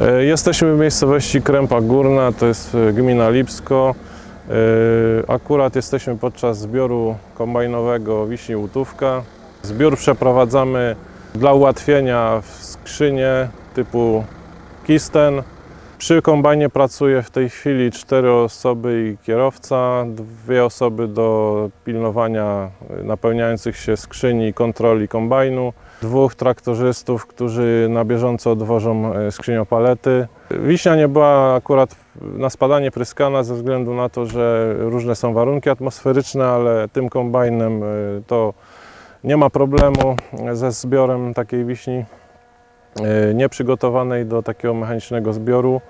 E, Jesteśmy w miejscowości Krępa Górna, to jest e, gmina Lipsko. E, Akurat jesteśmy podczas zbioru kombajnowego Wiśni Łutówka. Zbiór przeprowadzamy dla ułatwienia w skrzynie typu Kisten. Przy kombajnie pracuje w tej chwili cztery osoby i kierowca, dwie osoby do pilnowania e, napełniających się skrzyni i kontroli kombajnu, dwóch traktorzystów, którzy na bieżąco odwożą e, skrzyniopalety. Wiśnia nie była akurat na spadanie pryskana ze względu na to, że różne są warunki atmosferyczne, ale tym kombajnem e, to nie ma problemu ze zbiorem takiej wiśni e, nieprzygotowanej do takiego mechanicznego zbioru.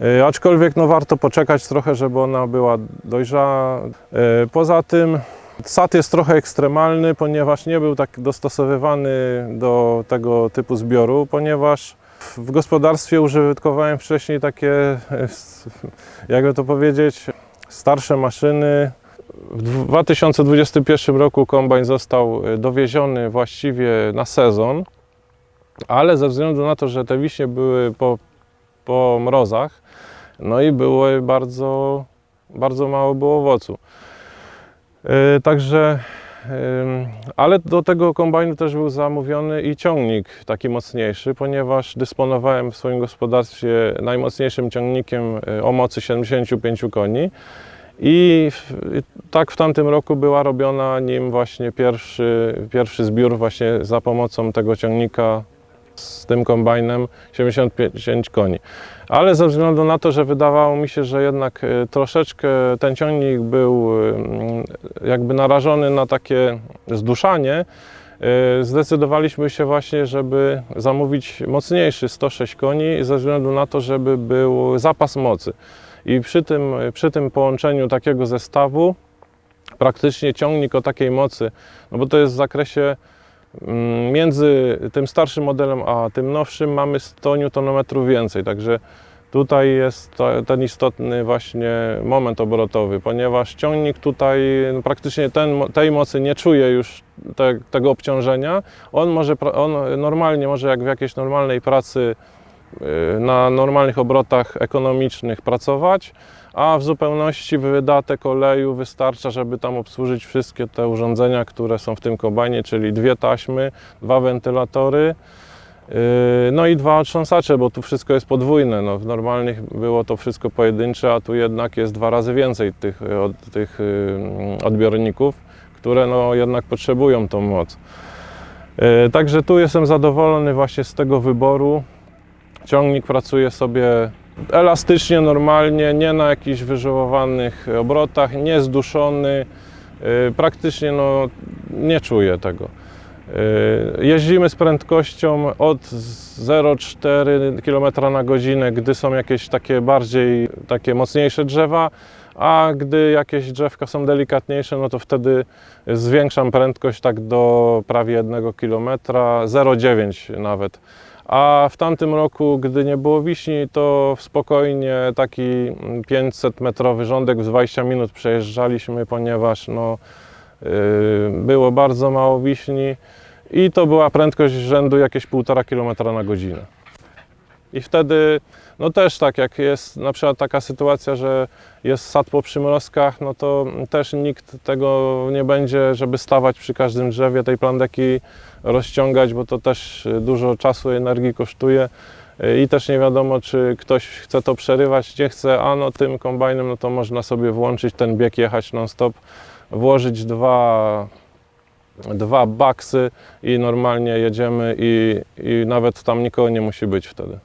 E, Aczkolwiek no, warto poczekać trochę, żeby ona była dojrzała. E, Poza tym sad jest trochę ekstremalny, ponieważ nie był tak dostosowywany do tego typu zbioru, ponieważ w gospodarstwie użytkowałem wcześniej takie, e, jakby to powiedzieć, starsze maszyny. W 2021 roku kombajn został dowieziony właściwie na sezon, ale ze względu na to, że te wiśnie były po, po mrozach, no i było bardzo, bardzo mało było owocu. E, Także, em, ale do tego kombajnu też był zamówiony i ciągnik taki mocniejszy, ponieważ dysponowałem w swoim gospodarstwie najmocniejszym ciągnikiem e, o mocy 75 koni. I tak w tamtym roku była robiona nim właśnie pierwszy, pierwszy zbiór właśnie za pomocą tego ciągnika z tym kombajnem 75 koni. Ale ze względu na to, że wydawało mi się, że jednak e, troszeczkę ten ciągnik był mm, jakby narażony na takie zduszanie, e, zdecydowaliśmy się właśnie, żeby zamówić mocniejszy 106 koni ze względu na to, żeby był zapas mocy. I przy tym, przy tym połączeniu takiego zestawu praktycznie ciągnik o takiej mocy, no bo to jest w zakresie między tym starszym modelem a tym nowszym mamy 100 Nm więcej, także tutaj jest ten istotny właśnie moment obrotowy, ponieważ ciągnik tutaj no, praktycznie ten, tej mocy nie czuje już te, tego obciążenia. On może, on normalnie może jak w jakiejś normalnej pracy na normalnych obrotach ekonomicznych pracować, a w zupełności wydatek oleju wystarcza, żeby tam obsłużyć wszystkie te urządzenia, które są w tym kombajnie, czyli dwie taśmy, dwa wentylatory, yy, no i dwa otrząsacze, bo tu wszystko jest podwójne. No, w normalnych było to wszystko pojedyncze, a tu jednak jest dwa razy więcej tych, od, tych yy, odbiorników, które no, jednak potrzebują tą moc. Także tu jestem zadowolony właśnie z tego wyboru. Ciągnik pracuje sobie elastycznie, normalnie, nie na jakichś wyżyłowanych obrotach, nie zduszony. Yy, Praktycznie no, nie czuję tego. Yy, Jeździmy z prędkością od 0,4 km na godzinę, gdy są jakieś takie bardziej, takie mocniejsze drzewa, a gdy jakieś drzewka są delikatniejsze, no to wtedy zwiększam prędkość tak do prawie 1 km, 0,9 nawet. A w tamtym roku, gdy nie było wiśni, to spokojnie taki 500-metrowy rządek w 20 minut przejeżdżaliśmy, ponieważ no, yy, było bardzo mało wiśni i to była prędkość rzędu jakieś 1,5 km na godzinę. I wtedy, no też tak, jak jest na przykład taka sytuacja, że jest sad po przymrozkach, no to też nikt tego nie będzie, żeby stawać przy każdym drzewie tej plandeki, rozciągać, bo to też dużo czasu i energii kosztuje. I też nie wiadomo, czy ktoś chce to przerywać, nie chce, a no tym kombajnem, no to można sobie włączyć ten bieg, jechać non-stop, włożyć dwa, dwa baksy i normalnie jedziemy i, i nawet tam nikogo nie musi być wtedy.